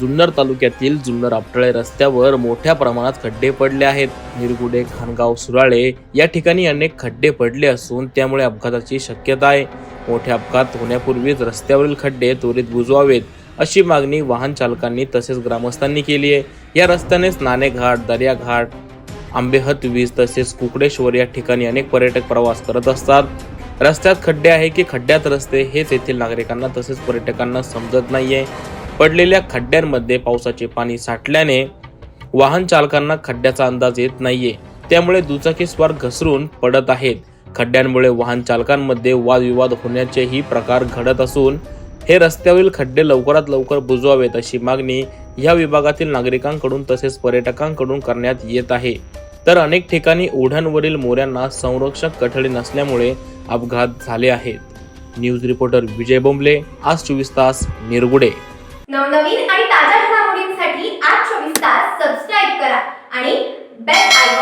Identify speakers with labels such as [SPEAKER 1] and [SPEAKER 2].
[SPEAKER 1] जुन्नर तालुक्यातील जुन्नर आपटळे रस्त्यावर मोठ्या प्रमाणात खड्डे पडले आहेत. निरगुडे खानगाव सुराळे या ठिकाणी अनेक खड्डे पडले असून त्यामुळे अपघाताची शक्यता आहे. मोठे अपघात होण्यापूर्वीच रस्त्यावरील खड्डे त्वरित बुजवावेत अशी मागणी वाहन चालकांनी तसेच ग्रामस्थांनी केली आहे. या रस्त्यानेच नाणेघाट दर्याघाट आंबेहत वीज तसेच कुकडेश्वर या ठिकाणी अनेक पर्यटक प्रवास करत असतात. रस्त्यात खड्डे आहे की खड्ड्यात रस्ते हेच येथील नागरिकांना तसेच पर्यटकांना समजत नाहीये. पडलेल्या खड्ड्यांमध्ये पावसाचे पाणी साठल्याने वाहन चालकांना खड्ड्याचा अंदाज येत नाहीये. त्यामुळे दुचाकीस्वार घसरून पडत आहेत. खड्ड्यांमुळे वाहन चालकांमध्ये वादविवाद होण्याचेही प्रकार घडत असून हे रस्त्यावरील खड्डे लवकरात लवकर बुजवावेत अशी मागणी या विभागातील नागरिकांकडून तसेच पर्यटकांकडून करण्यात येत आहे. तर अनेक ठिकाणी ओढ्यांवरील मोऱ्यांना संरक्षक कठडी नसल्यामुळे अपघात झाले आहेत. न्यूज रिपोर्टर विजय बोंबले आज चोवीस तास निरगुडे.
[SPEAKER 2] नवनवीन आणि ताज्या घडामोडींसाठी आज चोवीस तास सबस्क्राईब करा आणि बेल आयकॉन